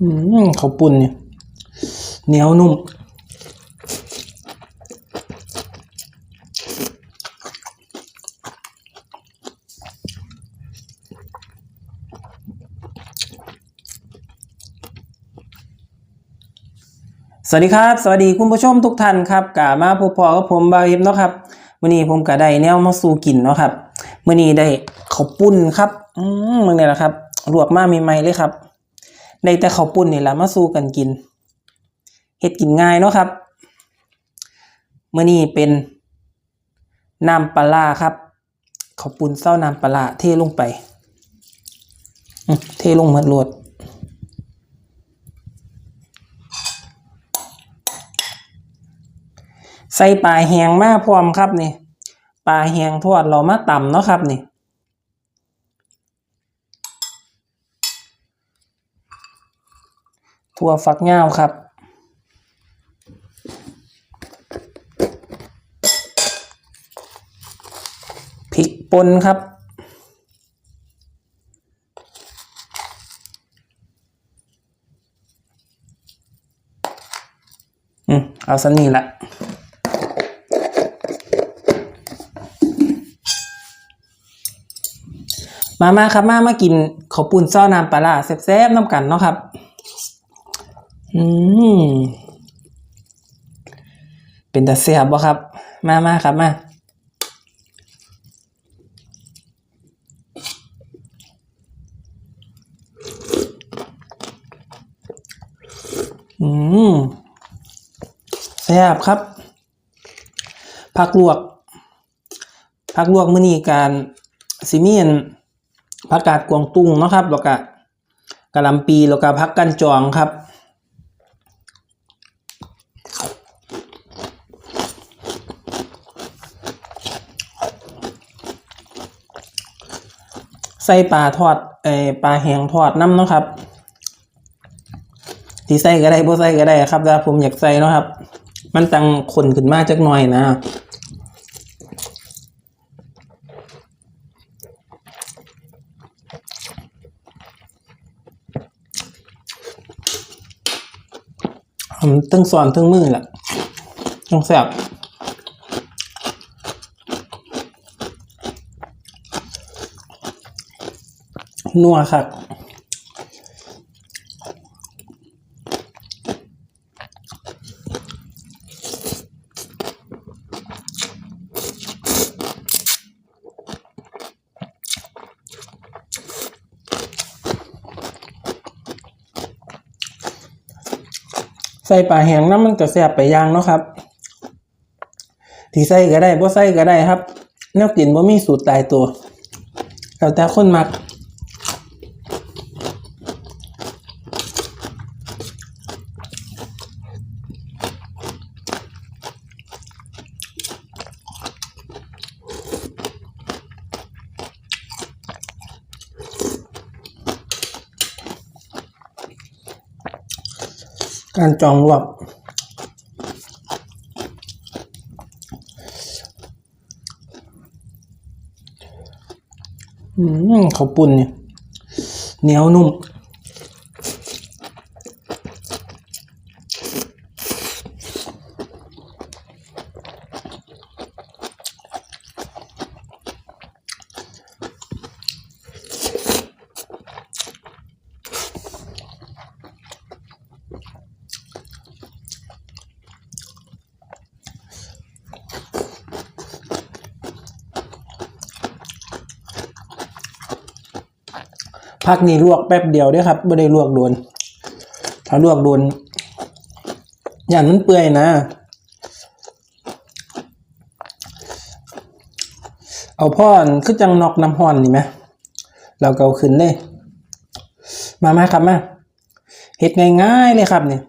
อืมข้าวปุ่นเนี่ยเหนียวนุ่ม สวัสดีครับ สวัสดีคุณผู้ชมทุกท่านครับกามาพบพอกับผมบาเอฟเนาะครับมื้อนี้ผมก็ได้แนวมาสู่กินเนาะครับมื้อนี้ได้ข้าวปุ้นครับ อืมมื้อนี้แหละครับลวกมาใหม่ๆเลยครับ ได้แต่ข้าวปุ้นนี่แหละมาสู่กันกินเฮ็ดกินง่ายเนาะครับเมื้อนี้เป็นน้ำปลาครับข้าวปุ้นเส้าน้ำปลาเทลงไปเทลงหมดโลดใส่ปลาแหงมาพร้อมครับนี่ปลาแหงทอดเรามาต่ำเนาะครับนี่ ถั่วฝักยาวครับ พริกป่นครับ อืม เอาสันนี่ละมามาครับ มามากินข้าวปุ้นซ้อน้ำปลาร้าแซ่บๆน้ำกันเนาะครับ อืมเป็นแต่แซ่บบ่ครับ มามาครับมาอืมแซ่บครับ ผักลวก ผักลวกมื้อนี้การสิมีอันผักกาดกวางตุ้งเนาะครับแล้วก็กะหล่ำปีแล้วก็ผักกันจองครับ ใส่ปลาทอดเอปลาแห้งทอดน้ำเนาะครับที่ใส่ก็ได้บ่ใส่ก็ได้ครับแต่ผมอยากใส่เนาะครับ มันตังคนขึ้นมาจักหน่อยนะผมตึงสอนตึงมือแหละต้องแซ่บ นัวครับใส่ปลาแห้งน้ำมันก็แซ่บไปย่างเนาะครับ ที่ใส่ก็ได้บ่ใส่ก็ได้ครับแนวกินบ่มีสูตรตายตัว แล้วแต่คนมัก การจองรวบอืมเขาปุ่นเนี่ยเหนียวนุ่ม พักนี่ลวกแป๊บเดียวด้อครับไม่ได้ลวกโดน ถ้าลวกโดน อย่างนั้นเปื่อยนะ เอาพ่อนคือจังนอกน้ำห่อนนี่ไหมเราก็เกาขึ้นเลย มามาครับมาเห็ดง่ายๆเลยครับเนี่ย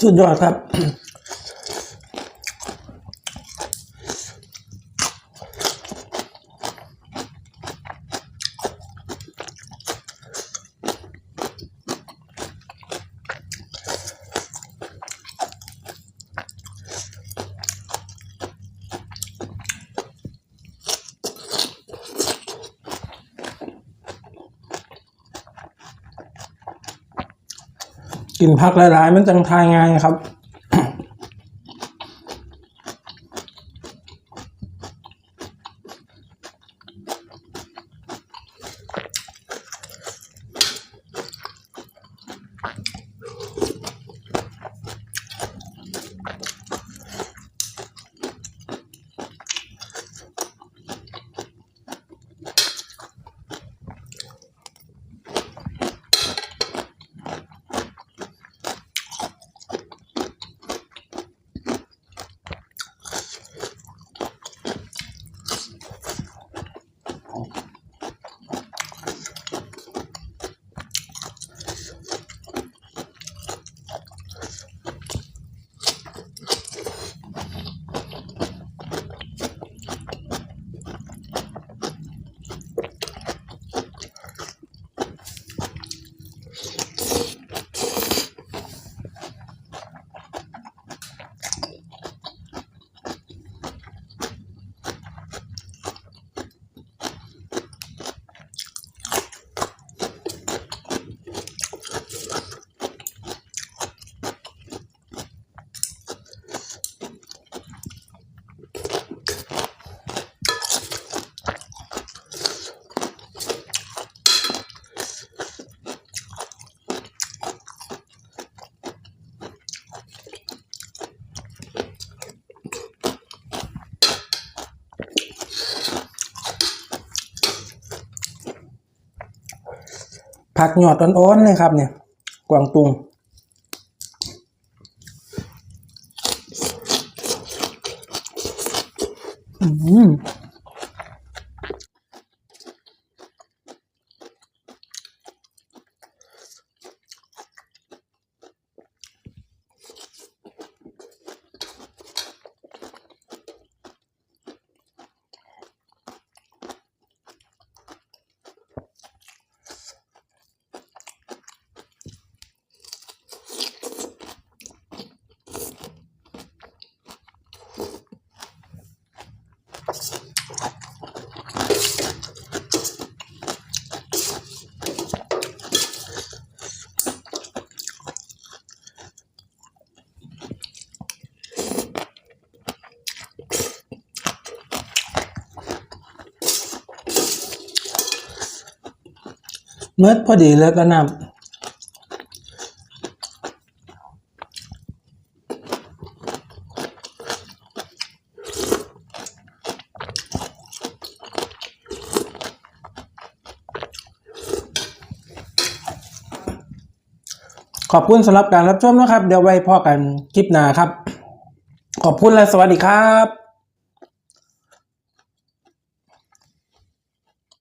สุดยอดครับ กินผักหลายๆ มันจังทายง่ายครับ ผักหยอดอ่อนๆเลยครับเนี่ย กวางตุงอืม เมื่อพอดีแล้วก็นำขอบคุณสำหรับการรับชมนะครับ เดี๋ยวไว้พอกันคลิปหน้าครับ ขอบคุณและสวัสดีครับ